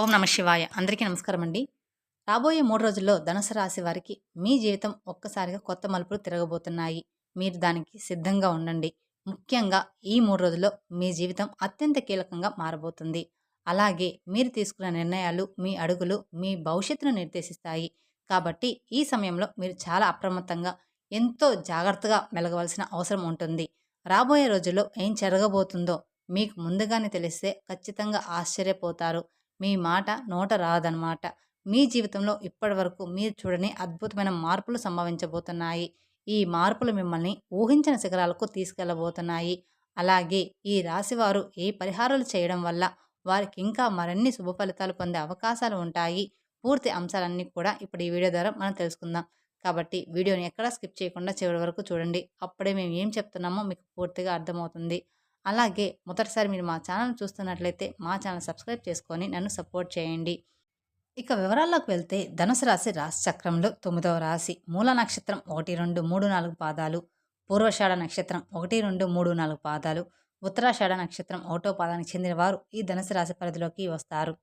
ఓం నమ శివాయ. అందరికీ నమస్కారం అండి. రాబోయే మూడు రోజుల్లో ధనుసు రాశి వారికి మీ జీవితం ఒక్కసారిగా కొత్త మలుపులు తిరగబోతున్నాయి. మీరు దానికి సిద్ధంగా ఉండండి. ముఖ్యంగా ఈ మూడు రోజుల్లో మీ జీవితం అత్యంత కీలకంగా మారబోతుంది. అలాగే మీరు తీసుకున్న నిర్ణయాలు మీ అడుగులు మీ భవిష్యత్తును నిర్దేశిస్తాయి. కాబట్టి ఈ సమయంలో మీరు చాలా అప్రమత్తంగా ఎంతో జాగ్రత్తగా మెలగవలసిన అవసరం ఉంటుంది. రాబోయే రోజుల్లో ఏం జరగబోతుందో మీకు ముందుగానే తెలిస్తే ఖచ్చితంగా ఆశ్చర్యపోతారు. మీ మాట నోట రాదనమాట. మీ జీవితంలో ఇప్పటి వరకు మీరు చూడని అద్భుతమైన మార్పులు సంభవించబోతున్నాయి. ఈ మార్పులు మిమ్మల్ని ఊహించిన శిఖరాలకు తీసుకెళ్ళబోతున్నాయి. అలాగే ఈ రాశివారు ఏ పరిహారాలు చేయడం వల్ల వారికి ఇంకా మరిన్ని శుభ ఫలితాలు పొందే అవకాశాలు ఉంటాయి? పూర్తి అంశాలన్నీ కూడా ఇప్పుడు ఈ వీడియో ద్వారా మనం తెలుసుకుందాం. కాబట్టి వీడియోని ఎక్కడా స్కిప్ చేయకుండా చివరి వరకు చూడండి. అప్పుడే మేము ఏం చెప్తున్నామో మీకు పూర్తిగా అర్థమవుతుంది. అలాగే మొదటిసారి మీరు మా ఛానల్ చూస్తున్నట్లయితే మా ఛానల్ సబ్స్క్రైబ్ చేసుకొని నన్ను సపోర్ట్ చేయండి. ఇక వివరాల్లోకి వెళ్తే ధనుసు రాశి రాశి చక్రంలో తొమ్మిదవ రాశి మూల నక్షత్రం ఒకటి రెండు మూడు నాలుగు పాదాలు. పూర్వషాఢ నక్షత్రం ఒకటి రెండు మూడు నాలుగు పాదాలు. ఉత్తరాషాఢ నక్షత్రం ఒకటో పాదానికి చెందిన వారు ఈ ధనుసు రాశి పరిధిలోకి వస్తారు.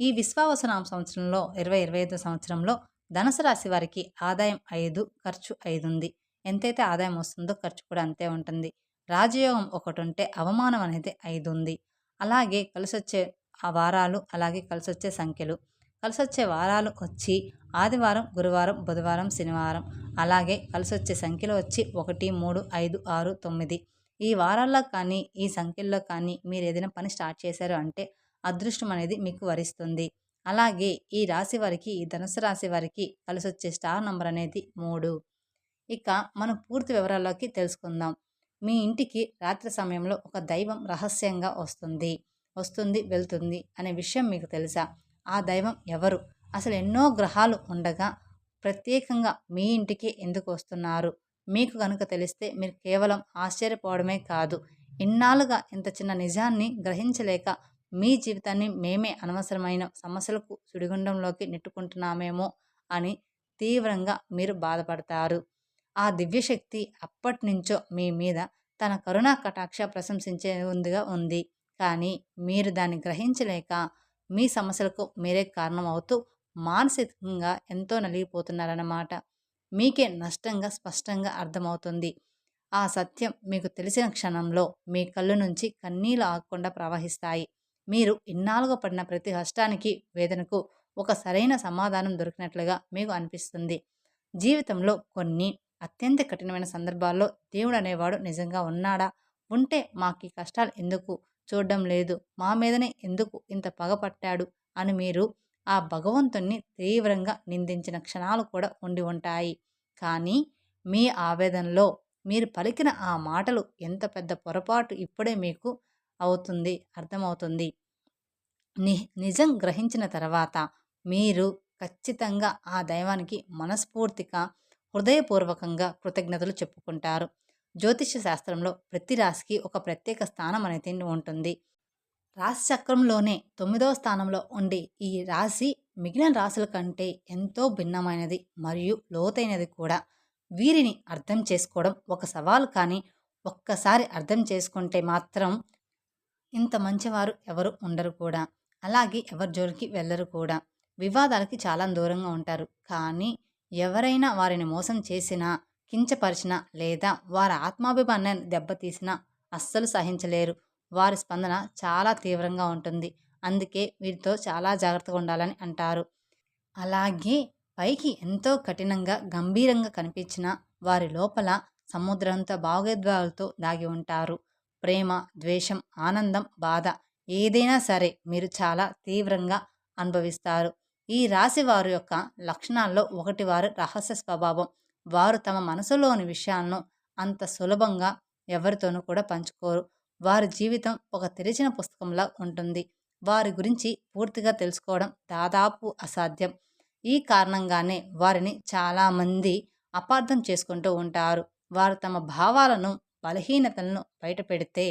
ఈ విశ్వావసనామ సంవత్సరంలో ఇరవై ఇరవై ఐదు సంవత్సరంలో ధనుసు రాశి వారికి ఆదాయం ఐదు ఖర్చు ఐదు ఉంది ఎంతైతే ఆదాయం వస్తుందో ఖర్చు కూడా అంతే ఉంటుంది. రాజయోగం ఒకటి ఉంటే అవమానం అనేది ఐదు ఉంది అలాగే కలిసొచ్చే ఆ వారాలు అలాగే కలిసొచ్చే సంఖ్యలు. కలిసొచ్చే వారాలు వచ్చి ఆదివారం గురువారం బుధవారం శనివారం. అలాగే కలిసొచ్చే సంఖ్యలు వచ్చి ఒకటి మూడు ఐదు ఆరు తొమ్మిది. ఈ వారాల్లో కానీ ఈ సంఖ్యల్లో కానీ మీరు ఏదైనా పని స్టార్ట్ చేశారు అంటే అదృష్టం అనేది మీకు వరిస్తుంది. అలాగే ఈ రాశి వారికి ఈ ధనుసు రాశి వారికి కలిసొచ్చే స్టార్ నంబర్ అనేది మూడు. ఇక మనం పూర్తి వివరాల్లోకి తెలుసుకుందాం. మీ ఇంటికి రాత్రి సమయంలో ఒక దైవం రహస్యంగా వస్తుంది వస్తుంది వెళ్తుంది అనే విషయం మీకు తెలుసా? ఆ దైవం ఎవరు? అసలు ఎన్నో గ్రహాలు ఉండగా ప్రత్యేకంగా మీ ఇంటికి ఎందుకు వస్తున్నారు? మీకు కనుక తెలిస్తే మీరు కేవలం ఆశ్చర్యపోవడమే కాదు ఇన్నాళ్ళుగా ఇంత చిన్న నిజాన్ని గ్రహించలేక మీ జీవితాన్ని మేమే అనవసరమైన సమస్యలకు సుడిగుండంలోకి నెట్టుకుంటున్నామేమో అని తీవ్రంగా మీరు బాధపడతారు. ఆ దివ్యశక్తి అప్పటినుంచో మీ మీద తన కరుణా కటాక్ష ప్రశంసించే ఉందిగా ఉంది. కానీ మీరు దాన్ని గ్రహించలేక మీ సమస్యలకు మీరే కారణం అవుతూ మానసికంగా ఎంతో నలిగిపోతున్నారన్నమాట. మీకే నష్టంగా స్పష్టంగా అర్థమవుతుంది. ఆ సత్యం మీకు తెలిసిన క్షణంలో మీ కళ్ళు నుంచి కన్నీళ్ళు ఆగకుండా ప్రవహిస్తాయి. మీరు ఇన్నాళ్ళుగా పడిన ప్రతి కష్టానికి వేదనకు ఒక సరైన సమాధానం దొరికినట్లుగా మీకు అనిపిస్తుంది. జీవితంలో కొన్ని అత్యంత కఠినమైన సందర్భాల్లో దేవుడు అనేవాడు నిజంగా ఉన్నాడా? ఉంటే మాకు కష్టాలు ఎందుకు? చూడడం లేదు. మా మీదనే ఎందుకు ఇంత పగపట్టాడు అని మీరు ఆ భగవంతుణ్ణి తీవ్రంగా నిందించిన క్షణాలు కూడా ఉండి ఉంటాయి. కానీ మీ ఆవేదనలో మీరు పలికిన ఆ మాటలు ఎంత పెద్ద పొరపాటు ఇప్పుడే మీకు అవుతుంది అర్థమవుతుంది. ని నిజం గ్రహించిన తర్వాత మీరు ఖచ్చితంగా ఆ దైవానికి మనస్ఫూర్తిగా హృదయపూర్వకంగా కృతజ్ఞతలు చెప్పుకుంటారు. జ్యోతిష శాస్త్రంలో ప్రతి రాశికి ఒక ప్రత్యేక స్థానం అనేది ఉంటుంది. రాశి చక్రంలోనే తొమ్మిదవ స్థానంలో ఉండి ఈ రాశి మిగిలిన రాశుల కంటే ఎంతో భిన్నమైనది మరియు లోతైనది కూడా. వీరిని అర్థం చేసుకోవడం ఒక సవాలు కానీ ఒక్కసారి అర్థం చేసుకుంటే మాత్రం ఇంత మంచివారు ఎవరు ఉండరు కూడా. అలాగే ఎవరి జోలికి వెళ్ళరు కూడా. వివాదాలకి చాలా దూరంగా ఉంటారు. కానీ ఎవరైనా వారిని మోసం చేసినా కించపరిచినా లేదా వారి ఆత్మాభిమానాన్ని దెబ్బతీసినా అస్సలు సహించలేరు. వారి స్పందన చాలా తీవ్రంగా ఉంటుంది. అందుకే వీరితో చాలా జాగ్రత్తగా ఉండాలని అంటారు. అలాగే పైకి ఎంతో కఠినంగా గంభీరంగా కనిపించిన వారి లోపల సముద్రంతో భావోద్వేగాలతో దాగి ఉంటారు. ప్రేమ ద్వేషం ఆనందం బాధ ఏదైనా సరే మీరు చాలా తీవ్రంగా అనుభవిస్తారు. ఈ రాశి వారి యొక్క లక్షణాల్లో ఒకటి వారు రహస్య స్వభావం. వారు తమ మనసులోని విషయాలను అంత సులభంగా ఎవరితోనూ కూడా పంచుకోరు. వారి జీవితం ఒక తెరిచిన పుస్తకంలా ఉంటుంది. వారి గురించి పూర్తిగా తెలుసుకోవడం దాదాపు అసాధ్యం. ఈ కారణంగానే వారిని చాలామంది అపార్థం చేసుకుంటూ ఉంటారు. వారు తమ భావాలను బలహీనతలను బయటపెడితే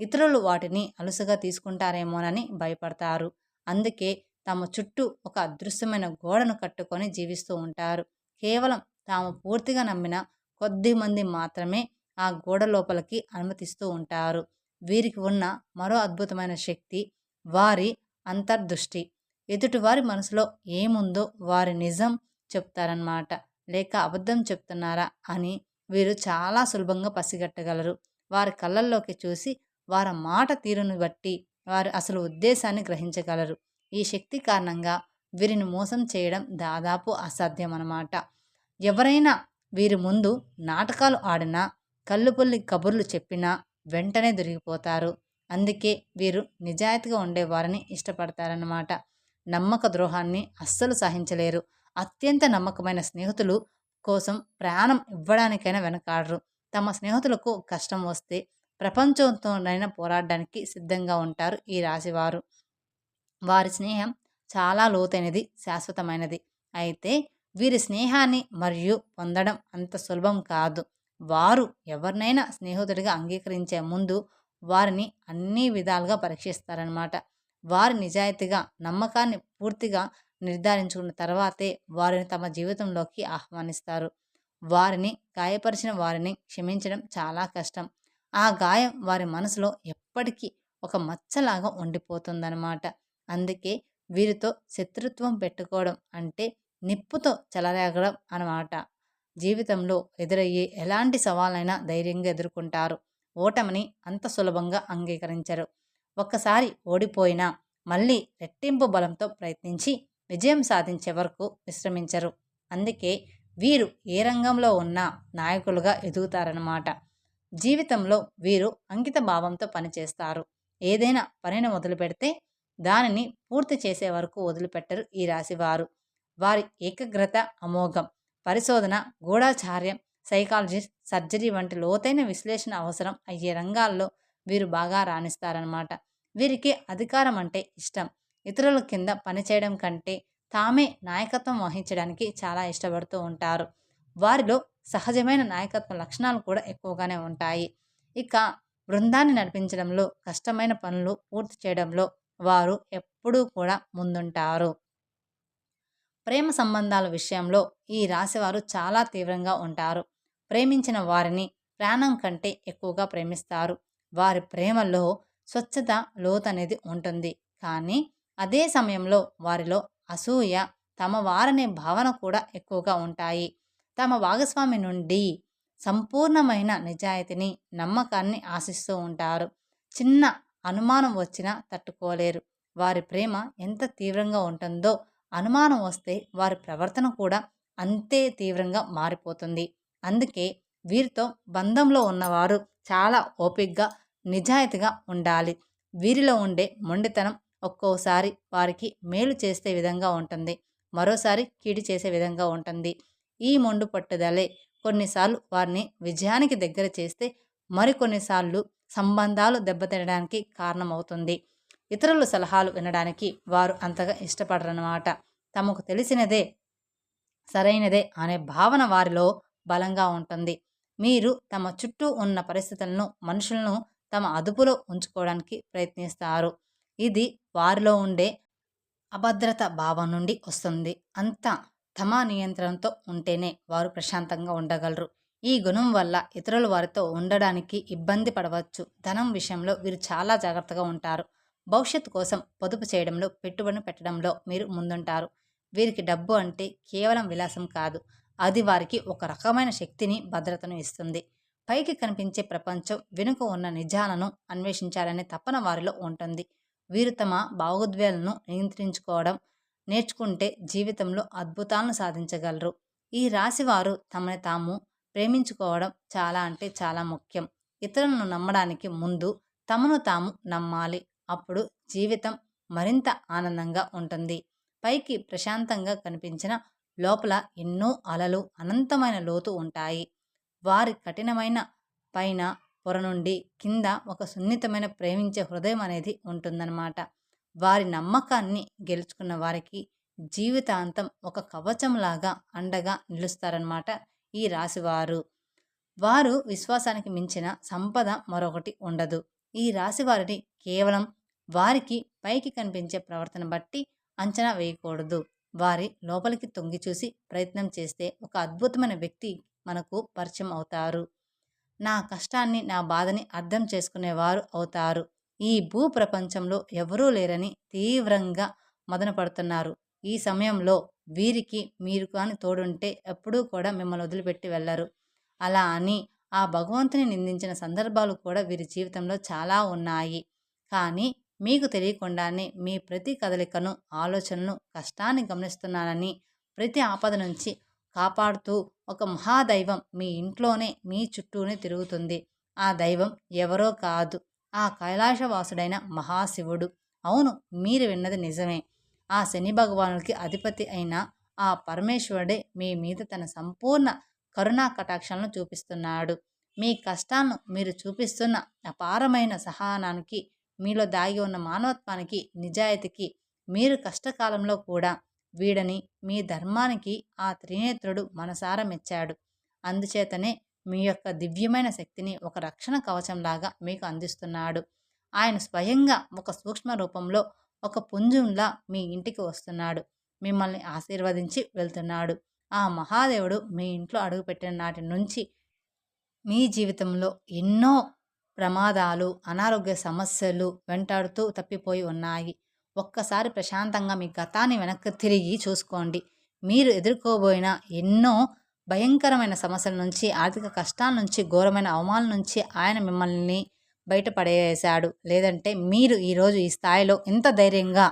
ఇతరులు వాటిని అలుసుగా తీసుకుంటారేమోనని భయపడతారు. అందుకే తమ చుట్టూ ఒక అదృశ్యమైన గోడను కట్టుకొని జీవిస్తూ ఉంటారు. కేవలం తాము పూర్తిగా నమ్మిన కొద్ది మంది మాత్రమే ఆ గోడ లోపలికి అనుమతిస్తూ ఉంటారు. వీరికి ఉన్న మరో అద్భుతమైన శక్తి వారి అంతర్దృష్టి. ఎదుటివారి మనసులో ఏముందో వారి నిజం చెప్తారన్నమాట. లేక అబద్ధం చెప్తున్నారా అని వీరు చాలా సులభంగా పసిగట్టగలరు. వారి కళ్ళల్లోకి చూసి వారి మాట తీరును బట్టి వారు అసలు ఉద్దేశాన్ని గ్రహించగలరు. ఈ శక్తి కారణంగా వీరిని మోసం చేయడం దాదాపు అసాధ్యం అన్నమాట ఎవరైనా వీరి ముందు నాటకాలు ఆడినా కళ్ళుపొల్లి కబుర్లు చెప్పినా వెంటనే దొరికిపోతారు. అందుకే వీరు నిజాయితీగా ఉండేవారిని ఇష్టపడతారన్నమాట. నమ్మక ద్రోహాన్ని అస్సలు సహించలేరు. అత్యంత నమ్మకమైన స్నేహితులు కోసం ప్రాణం ఇవ్వడానికైనా వెనకాడరు. తమ స్నేహితులకు కష్టం వస్తే ప్రపంచంతోనైనా పోరాడడానికి సిద్ధంగా ఉంటారు ఈ రాశివారు. వారి స్నేహం చాలా లోతైనది శాశ్వతమైనది. అయితే వీరి స్నేహాన్ని మరియు పొందడం అంత సులభం కాదు. వారు ఎవరినైనా స్నేహితుడిగా అంగీకరించే ముందు వారిని అన్ని విధాలుగా పరీక్షిస్తారనమాట వారి నిజాయితీగా నమ్మకాన్ని పూర్తిగా నిర్ధారించుకున్న తర్వాతే వారిని తమ జీవితంలోకి ఆహ్వానిస్తారు. వారిని గాయపరిచిన వారిని క్షమించడం చాలా కష్టం. ఆ గాయం వారి మనసులో ఎప్పటికీ ఒక మచ్చలాగా ఉండిపోతుందన్నమాట. అందుకే వీరితో శత్రుత్వం పెట్టుకోవడం అంటే నిప్పుతో చెలరేగడం అన్నమాట. జీవితంలో ఎదురయ్యే ఎలాంటి సవాలైనా ధైర్యంగా ఎదుర్కొంటారు. ఓటమిని అంత సులభంగా అంగీకరించరు. ఒక్కసారి ఓడిపోయినా మళ్ళీ రెట్టింపు బలంతో ప్రయత్నించి విజయం సాధించే వరకు విశ్రమించరు. అందుకే వీరు ఏ రంగంలో ఉన్నా నాయకులుగా ఎదుగుతారన్నమాట. జీవితంలో వీరు అంకిత భావంతో పనిచేస్తారు. ఏదైనా పనిని మొదలు పెడితే దానిని పూర్తి చేసే వరకు వదిలిపెట్టరు ఈ రాశివారు. వారి ఏకాగ్రత అమోఘం పరిశోధన గూఢాచార్యం సైకాలజిస్ట్ సర్జరీ వంటి లోతైన విశ్లేషణ అవసరం. అయ్యే రంగాల్లో వీరు బాగా రాణిస్తారనమాట వీరికి అధికారం అంటే ఇష్టం. ఇతరుల కింద పనిచేయడం కంటే తామే నాయకత్వం వహించడానికి చాలా ఇష్టపడుతూ ఉంటారు. వారిలో సహజమైన నాయకత్వ లక్షణాలు కూడా ఎక్కువగానే ఉంటాయి. ఇక బృందాన్ని నడిపించడంలో కష్టమైన పనులు పూర్తి చేయడంలో వారు ఎప్పుడూ కూడా ముందుంటారు. ప్రేమ సంబంధాల విషయంలో ఈ రాశివారు చాలా తీవ్రంగా ఉంటారు. ప్రేమించిన వారిని ప్రాణం కంటే ఎక్కువగా ప్రేమిస్తారు. వారి ప్రేమలో స్వచ్ఛత లోతు అనేది ఉంటుంది. కానీ అదే సమయంలో వారిలో అసూయ తమ వారనే భావన కూడా ఎక్కువగా ఉంటాయి. తమ భాగస్వామి నుండి సంపూర్ణమైన నిజాయితీని నమ్మకాన్ని ఆశిస్తూ ఉంటారు. చిన్న అనుమానం వచ్చినా తట్టుకోలేరు. వారి ప్రేమ ఎంత తీవ్రంగా ఉంటుందో అనుమానం వస్తే వారి ప్రవర్తన కూడా అంతే తీవ్రంగా మారిపోతుంది. అందుకే వీరితో బంధంలో ఉన్నవారు చాలా ఓపికగా నిజాయితీగా ఉండాలి. వీరిలో ఉండే మొండితనం ఒక్కోసారి వారికి మేలు చేసే విధంగా ఉంటుంది. మరోసారి కీడి చేసే విధంగా ఉంటుంది. ఈ మొండు పట్టుదలే కొన్నిసార్లు వారిని విజయానికి దగ్గర చేస్తే మరికొన్నిసార్లు సంబంధాలు దెబ్బతినడానికి కారణమవుతుంది. ఇతరుల సలహాలు వినడానికి వారు అంతగా ఇష్టపడరన్నమాట. తమకు తెలిసినదే సరైనదే అనే భావన వారిలో బలంగా ఉంటుంది. మీరు తమ చుట్టూ ఉన్న పరిస్థితులను మనుషులను తమ అదుపులో ఉంచుకోవడానికి ప్రయత్నిస్తారు. ఇది వారిలో ఉండే అభద్రత భావం నుండి వస్తుంది. అంతా తమ నియంత్రణతో ఉంటేనే వారు ప్రశాంతంగా ఉండగలరు. ఈ గుణం వల్ల ఇతరులు వారితో ఉండడానికి ఇబ్బంది పడవచ్చు. ధనం విషయంలో వీరు చాలా జాగ్రత్తగా ఉంటారు. భవిష్యత్తు కోసం పొదుపు చేయడంలో పెట్టుబడి పెట్టడంలో మీరు ముందుంటారు. వీరికి డబ్బు అంటే కేవలం విలాసం కాదు. అది వారికి ఒక రకమైన శక్తిని భద్రతను ఇస్తుంది. పైకి కనిపించే ప్రపంచం వెనుక ఉన్న నిజాలను అన్వేషించాలనే తపన వారిలో ఉంటుంది. వీరు తమ భావోద్వేలను నియంత్రించుకోవడం నేర్చుకుంటే జీవితంలో అద్భుతాలను సాధించగలరు. ఈ రాశివారు తమని తాము ప్రేమించుకోవడం చాలా అంటే చాలా ముఖ్యం. ఇతరులను నమ్మడానికి ముందు తమను తాము నమ్మాలి. అప్పుడు జీవితం మరింత ఆనందంగా ఉంటుంది. పైకి ప్రశాంతంగా కనిపించిన లోపల ఎన్నో అలలు అనంతమైన లోతు ఉంటాయి. వారి కఠినమైన పైన పొర నుండి కింద ఒక సున్నితమైన ప్రేమించే హృదయం అనేది ఉంటుందన్నమాట. వారి నమ్మకాన్ని గెలుచుకున్న వారికి జీవితాంతం ఒక కవచంలాగా అండగా నిలుస్తారనమాట ఈ రాశివారు. వారు విశ్వాసానికి మించిన సంపద మరొకటి ఉండదు. ఈ రాశి వారిని కేవలం వారికి పైకి కనిపించే ప్రవర్తన బట్టి అంచనా వేయకూడదు. వారి లోపలికి తొంగి చూసి ప్రయత్నం చేస్తే ఒక అద్భుతమైన వ్యక్తి మనకు పరిచయం అవుతారు. నా కష్టాన్ని నా బాధని అర్థం చేసుకునేవారు అవుతారు. ఈ భూ ప్రపంచంలో ఎవరూ లేరని తీవ్రంగా మదనపడుతున్నారు. ఈ సమయంలో వీరికి మీరు కానీ తోడుంటే ఎప్పుడూ కూడా మిమ్మల్ని వదిలిపెట్టి వెళ్ళరు. అలా అని ఆ భగవంతుని నిందించిన సందర్భాలు కూడా వీరి జీవితంలో చాలా ఉన్నాయి. కానీ మీకు తెలియకుండానే మీ ప్రతి కదలికను ఆలోచనను కష్టాన్ని గమనిస్తున్నానని ప్రతి ఆపద నుంచి కాపాడుతూ ఒక మహాదైవం మీ ఇంట్లోనే మీ చుట్టూనే తిరుగుతుంది. ఆ దైవం ఎవరో కాదు. ఆ కైలాసవాసుడైన మహాశివుడు. అవును మీరు విన్నది నిజమే. ఆ శని భగవానుడికి అధిపతి అయిన ఆ పరమేశ్వరుడే మీ మీద తన సంపూర్ణ కరుణా కటాక్షాలను చూపిస్తున్నాడు. మీ కష్టాలను మీరు చూపిస్తున్న అపారమైన సహనానికి మీలో దాగి ఉన్న మానవత్వానికి నిజాయితీకి మీరు కష్టకాలంలో కూడా వీడని మీ ధర్మానికి ఆ త్రినేత్రుడు మనసార మెచ్చాడు. అందుచేతనే మీ యొక్క దివ్యమైన శక్తిని ఒక రక్షణ కవచంలాగా మీకు అందిస్తున్నాడు. ఆయన స్వయంగా ఒక సూక్ష్మ రూపంలో ఒక పుంజంలా మీ ఇంటికి వస్తున్నాడు. మిమ్మల్ని ఆశీర్వదించి వెళ్తున్నాడు. ఆ మహాదేవుడు మీ ఇంట్లో అడుగుపెట్టిన నాటి నుంచి మీ జీవితంలో ఎన్నో ప్రమాదాలు అనారోగ్య సమస్యలు వెంటాడుతూ తప్పిపోయి ఉన్నాయి. ఒక్కసారి ప్రశాంతంగా మీ గతాన్ని వెనక్కి తిరిగి చూసుకోండి. మీరు ఎదుర్కోబోయిన ఎన్నో భయంకరమైన సమస్యల నుంచి ఆర్థిక కష్టాల నుంచి ఘోరమైన అవమానం నుంచి ఆయన మిమ్మల్ని బయటపడేశాడు లేదంటే మీరు ఈరోజు ఈ స్థాయిలో ఇంత ధైర్యంగా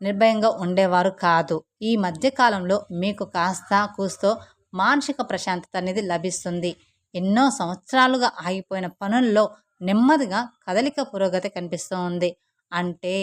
నిర్భయంగా ఉండేవారు కాదు. ఈ మధ్యకాలంలో మీకు కాస్త కూస్తో మానసిక ప్రశాంతత అనేది లభిస్తుంది. ఎన్నో సంవత్సరాలుగా ఆగిపోయిన పనుల్లో నెమ్మదిగా కదలిక పురోగతి కనిపిస్తూ ఉంది అంటే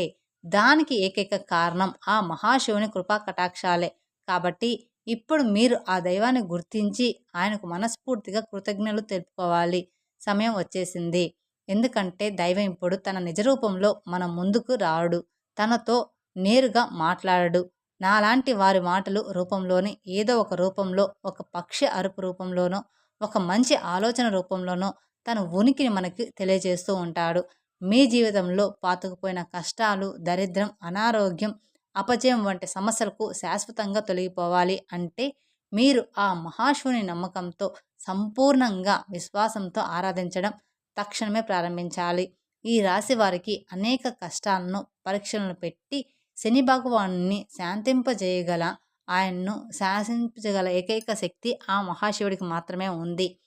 దానికి ఏకైక కారణం ఆ మహాశివుని కృపా కటాక్షాలే. కాబట్టి ఇప్పుడు మీరు ఆ దైవాన్ని గుర్తించి ఆయనకు మనస్ఫూర్తిగా కృతజ్ఞతలు తెలుపుకోవాలి. సమయం వచ్చేసింది. ఎందుకంటే దైవం ఇప్పుడు తన నిజ రూపంలో మన ముందుకు రాడు. తనతో నేరుగా మాట్లాడడు. నాలాంటి వారి మాటలు రూపంలోనే ఏదో ఒక రూపంలో ఒక పక్షి అరుపు రూపంలోనో ఒక మంచి ఆలోచన రూపంలోనో తన ఉనికిని మనకి తెలియజేస్తూ ఉంటాడు. మీ జీవితంలో పాతుకుపోయిన కష్టాలు దరిద్రం అనారోగ్యం అపజయం వంటి సమస్యలకు శాశ్వతంగా తొలగిపోవాలి అంటే మీరు ఆ మహాశివుని నమ్మకంతో సంపూర్ణంగా విశ్వాసంతో ఆరాధించడం తక్షణమే ప్రారంభించాలి. ఈ రాశి వారికి అనేక కష్టాలను పరీక్షలను పెట్టి శని భగవాను శాంతింపజేయగల ఆయన్ను శాసించగల ఏకైక శక్తి ఆ మహాశివుడికి మాత్రమే ఉంది.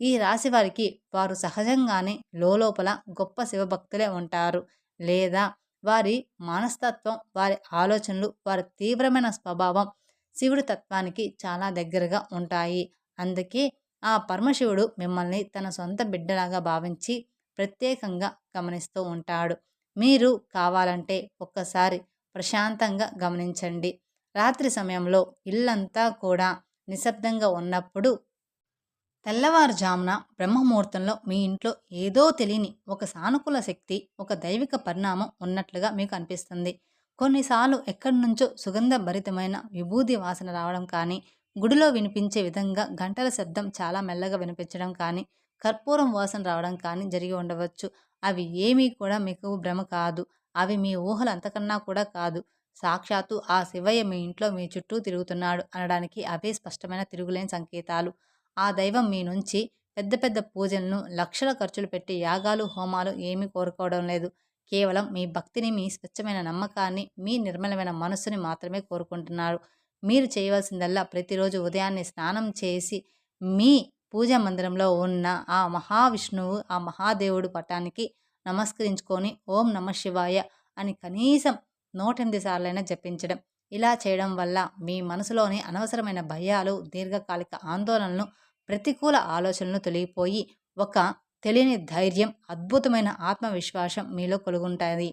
ఈ రాశి వారికి వారు సహజంగానే లోపల గొప్ప శివభక్తులే ఉంటారు. లేదా వారి మనస్తత్వం వారి ఆలోచనలు వారి తీవ్రమైన స్వభావం శివుడి తత్వానికి చాలా దగ్గరగా ఉంటాయి. అందుకే ఆ పరమశివుడు మిమ్మల్ని తన సొంత బిడ్డలాగా భావించి ప్రత్యేకంగా గమనిస్తూ ఉంటాడు. మీరు కావాలంటే ఒక్కసారి ప్రశాంతంగా గమనించండి. రాత్రి సమయంలో ఇల్లంతా కూడా నిశ్శబ్దంగా ఉన్నప్పుడు తెల్లవారుజామున బ్రహ్మముహూర్తంలో మీ ఇంట్లో ఏదో తెలియని ఒక సానుకూల శక్తి ఒక దైవిక పరిణామం ఉన్నట్లుగా మీకు అనిపిస్తుంది. కొన్నిసార్లు ఎక్కడి నుంచో సుగంధ భరితమైన విభూది వాసన రావడం కానీ గుడిలో వినిపించే విధంగా గంటల శబ్దం చాలా మెల్లగా వినిపించడం కానీ కర్పూరం వాసన రావడం కానీ జరిగి ఉండవచ్చు. అవి ఏమీ కూడా మీకు భ్రమ కాదు. అవి మీ ఊహలు అంతకన్నా కూడా కాదు. సాక్షాత్తు ఆ శివయ్య మీ ఇంట్లో మీ చుట్టూ తిరుగుతున్నాడు అనడానికి అవే స్పష్టమైన తిరుగులేని సంకేతాలు. ఆ దైవం మీ నుంచి పెద్ద పెద్ద పూజలను లక్షల ఖర్చులు పెట్టి యాగాలు హోమాలు ఏమీ కోరుకోవడం లేదు. కేవలం మీ భక్తిని మీ స్వచ్ఛమైన నమ్మకాన్ని మీ నిర్మలమైన మనస్సుని మాత్రమే కోరుకుంటున్నారు. మీరు చేయవలసిందల్లా ప్రతిరోజు ఉదయాన్నే స్నానం చేసి మీ పూజా మందిరంలో ఉన్న ఆ మహావిష్ణువు ఆ మహాదేవుడు పటానికి నమస్కరించుకొని ఓం నమ శివాయ అని కనీసం నూటెనిమిది సార్లైనా జపించడం. ఇలా చేయడం వల్ల మీ మనసులోని అనవసరమైన భయాలు దీర్ఘకాలిక ఆందోళనలు ప్రతికూల ఆలోచనలు తొలగిపోయి ఒక తెలియని ధైర్యం అద్భుతమైన ఆత్మవిశ్వాసం మీలో కొలుగుంటుంది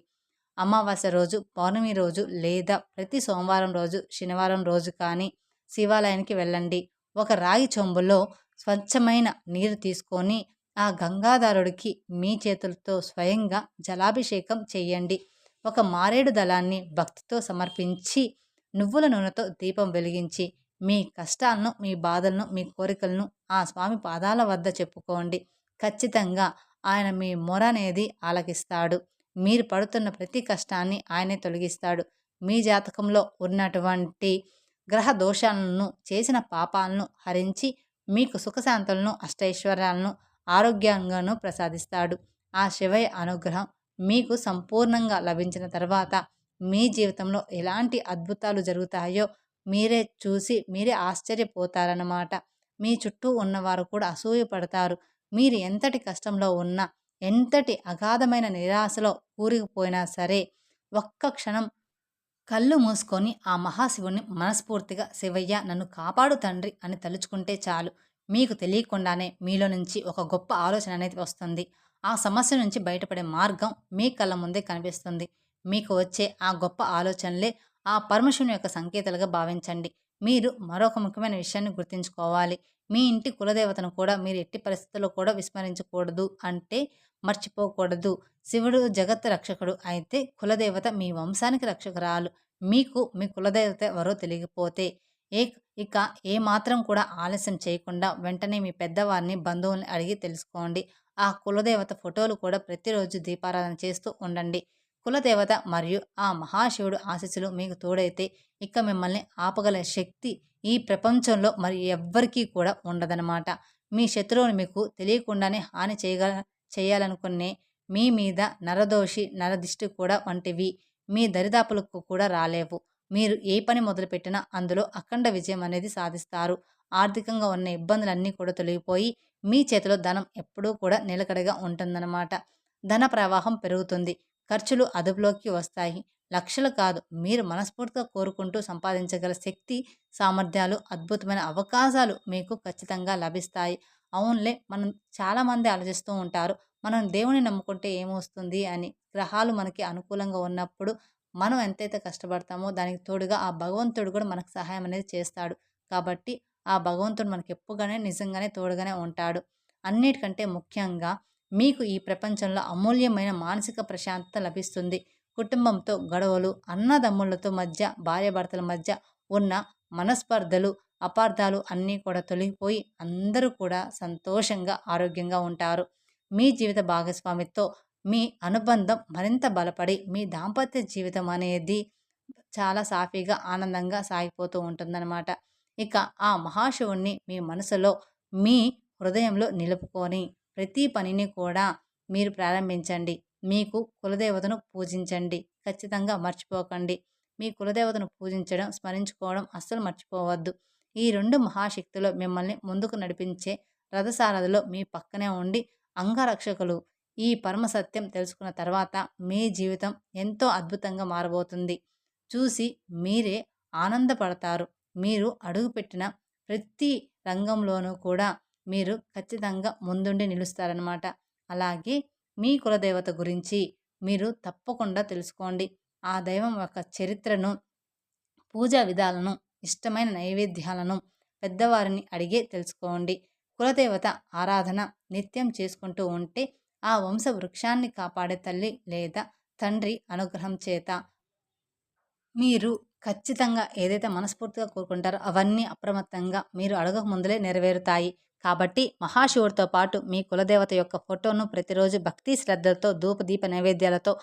అమావాస్య రోజు పౌర్ణమి రోజు లేదా ప్రతి సోమవారం రోజు శనివారం రోజు కానీ శివాలయానికి వెళ్ళండి. ఒక రాగి చెంబులో స్వచ్ఛమైన నీరు తీసుకొని ఆ గంగాధరుడికి మీ చేతులతో స్వయంగా జలాభిషేకం చేయండి. ఒక మారేడు దళాన్ని భక్తితో సమర్పించి నువ్వుల నూనెతో దీపం వెలిగించి మీ కష్టాలను మీ బాధలను మీ కోరికలను ఆ స్వామి పాదాల వద్ద చెప్పుకోండి. ఖచ్చితంగా ఆయన మీ మొర అనేది ఆలకిస్తాడు. మీరు పడుతున్న ప్రతి కష్టాన్ని ఆయనే తొలగిస్తాడు. మీ జాతకంలో ఉన్నటువంటి గ్రహ దోషాలను చేసిన పాపాలను హరించి మీకు సుఖశాంతులను అష్టైశ్వర్యాలను ఆరోగ్యంగాను ప్రసాదిస్తాడు. ఆ శివయ్య అనుగ్రహం మీకు సంపూర్ణంగా లభించిన తర్వాత మీ జీవితంలో ఎలాంటి అద్భుతాలు జరుగుతాయో మీరే చూసి మీరే ఆశ్చర్యపోతారన్నమాట. మీ చుట్టూ ఉన్నవారు కూడా అసూయపడతారు. మీరు ఎంతటి కష్టంలో ఉన్నా ఎంతటి అగాధమైన నిరాశలో ఊరికిపోయినా సరే ఒక్క క్షణం కళ్ళు మూసుకొని ఆ మహాశివుణ్ణి మనస్ఫూర్తిగా శివయ్య నన్ను కాపాడు తండ్రి అని తలుచుకుంటే చాలు. మీకు తెలియకుండానే మీలో నుంచి ఒక గొప్ప ఆలోచన అనేది వస్తుంది. ఆ సమస్య నుంచి బయటపడే మార్గం మీ కళ్ళ ముందే కనిపిస్తుంది. మీకు వచ్చే ఆ గొప్ప ఆలోచనలే ఆ పరమశివుని యొక్క సంకేతాలుగా భావించండి. మీరు మరొక ముఖ్యమైన విషయాన్ని గుర్తుంచుకోవాలి. మీ ఇంటి కులదేవతను కూడా మీరు ఎట్టి పరిస్థితుల్లో కూడా విస్మరించకూడదు అంటే మర్చిపోకూడదు. శివుడు జగత్ రక్షకుడు అయితే కులదేవత మీ వంశానికి రక్షకురాలు. మీకు మీ కులదేవత ఎవరో తెలియకపోతే ఏ ఇక ఏ మాత్రం కూడా ఆలస్యం చేయకుండా వెంటనే మీ పెద్దవారిని బంధువుల్ని అడిగి తెలుసుకోండి. ఆ కులదేవత ఫోటోలు కూడా ప్రతిరోజు దీపారాధన చేస్తూ ఉండండి. కులదేవత మరియు ఆ మహాశివుడు ఆశీస్సులు మీకు తోడైతే ఇక మిమ్మల్ని ఆపగల శక్తి ఈ ప్రపంచంలో మరి ఎవ్వరికీ కూడా ఉండదనమాట మీ శత్రువుని మీకు తెలియకుండానే హాని చేయగల చేయాలనుకునే మీ మీద నరదోషి నరదిష్టి కూడా వంటివి. మీ దరిదాపులకు కూడా రాలేవు. మీరు ఏ పని మొదలుపెట్టినా అందులో అఖండ విజయం అనేది సాధిస్తారు. ఆర్థికంగా ఉన్న ఇబ్బందులన్నీ కూడా తొలగిపోయి మీ చేతిలో ధనం ఎప్పుడూ కూడా నిలకడగా ఉంటుందన్నమాట. ధన ప్రవాహం పెరుగుతుంది. ఖర్చులు అదుపులోకి వస్తాయి. లక్షలు కాదు మీరు మనస్ఫూర్తిగా కోరుకుంటూ సంపాదించగల శక్తి సామర్థ్యాలు అద్భుతమైన అవకాశాలు మీకు ఖచ్చితంగా లభిస్తాయి. అవునులే మనం చాలామంది ఆలోచిస్తూ ఉంటారు మనం దేవుని నమ్ముకుంటే ఏమొస్తుంది అని. గ్రహాలు మనకి అనుకూలంగా ఉన్నప్పుడు మనం ఎంతైతే కష్టపడతామో దానికి తోడుగా ఆ భగవంతుడు కూడా మనకు సహాయం అనేది చేస్తాడు. కాబట్టి ఆ భగవంతుడు మనకి ఎప్పుగానే నిజంగానే తోడుగానే ఉంటాడు. అన్నిటికంటే ముఖ్యంగా మీకు ఈ ప్రపంచంలో అమూల్యమైన మానసిక ప్రశాంతత లభిస్తుంది. కుటుంబంతో గొడవలు అన్నదమ్ములతో మధ్య భార్యాభర్తల మధ్య ఉన్న మనస్పర్ధలు అపార్థాలు అన్నీ కూడా తొలగిపోయి అందరూ కూడా సంతోషంగా ఆరోగ్యంగా ఉంటారు. మీ జీవిత భాగస్వామితో మీ అనుబంధం మరింత బలపడి మీ దాంపత్య జీవితం అనేది చాలా సాఫీగా ఆనందంగా సాగిపోతూ ఉంటుందన్నమాట. ఇక ఆ మహాశివుణ్ణి మీ మనసులో మీ హృదయంలో నిలుపుకొని ప్రతి పనిని కూడా మీరు ప్రారంభించండి. మీకు కులదేవతను పూజించండి. ఖచ్చితంగా మర్చిపోకండి. మీ కులదేవతను పూజించడం స్మరించుకోవడం అస్సలు మర్చిపోవద్దు. ఈ రెండు మహాశక్తులు మిమ్మల్ని ముందుకు నడిపించే రథసారథిలో మీ పక్కనే ఉండి అంగరక్షకులు. ఈ పరమ సత్యం తెలుసుకున్న తర్వాత మీ జీవితం ఎంతో అద్భుతంగా మారబోతుంది. చూసి మీరే ఆనందపడతారు. మీరు అడుగుపెట్టిన ప్రతి రంగంలోనూ కూడా మీరు ఖచ్చితంగా ముందుండి నిలుస్తారనమాట అలాగే మీ కులదేవత గురించి మీరు తప్పకుండా తెలుసుకోండి. ఆ దైవం యొక్క చరిత్రను పూజా విధాలను ఇష్టమైన నైవేద్యాలను పెద్దవారిని అడిగే తెలుసుకోండి. కులదేవత ఆరాధన నిత్యం చేసుకుంటూ ఉంటే ఆ వంశ వృక్షాన్ని కాపాడే తల్లి లేదా తండ్రి అనుగ్రహం చేత మీరు ఖచ్చితంగా ఏదైతే మనస్ఫూర్తిగా కోరుకుంటారో అవన్నీ అప్రమత్తంగా మీరు అడగక ముందులే నెరవేరుతాయి. కాబట్టి మహాశివుడితో పాటు మీ కులదేవత యొక్క ఫోటోను ప్రతిరోజు భక్తి శ్రద్ధలతో ధూపదీప నైవేద్యాలతో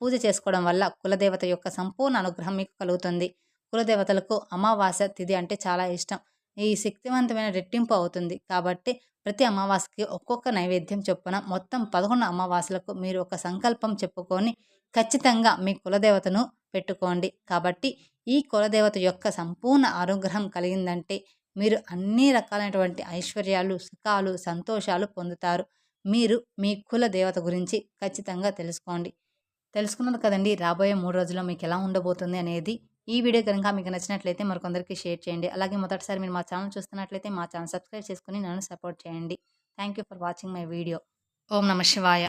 పూజ చేసుకోవడం వల్ల కులదేవత యొక్క సంపూర్ణ అనుగ్రహం మీకు కలుగుతుంది. కులదేవతలకు అమావాస్య తిథి అంటే చాలా ఇష్టం. ఈ శక్తివంతమైన రెట్టింపు అవుతుంది. కాబట్టి ప్రతి అమావాస్యకి ఒక్కొక్క నైవేద్యం చొప్పున మొత్తం పదకొండు అమావాస్యలకు మీరు ఒక సంకల్పం చెప్పుకొని ఖచ్చితంగా మీ కులదేవతను పెట్టుకోండి. కాబట్టి ఈ కులదేవత యొక్క సంపూర్ణ అనుగ్రహం కలిగిందంటే మీరు అన్ని రకాలైనటువంటి ఐశ్వర్యాలు సుఖాలు సంతోషాలు పొందుతారు. మీరు మీ కుల దేవత గురించి ఖచ్చితంగా తెలుసుకోండి. తెలుసుకున్నారు కదండి రాబోయే మూడు రోజుల్లో మీకు ఎలా ఉండబోతుంది అనేది. ఈ వీడియో కనుక మీకు నచ్చినట్లయితే మరికొందరికి షేర్ చేయండి. అలాగే మొదటిసారి మీరు మా ఛానల్ చూస్తున్నట్లయితే మా ఛానల్ సబ్స్క్రైబ్ చేసుకుని నన్ను సపోర్ట్ చేయండి. Thank you for watching my video. ఓం నమ శివాయ.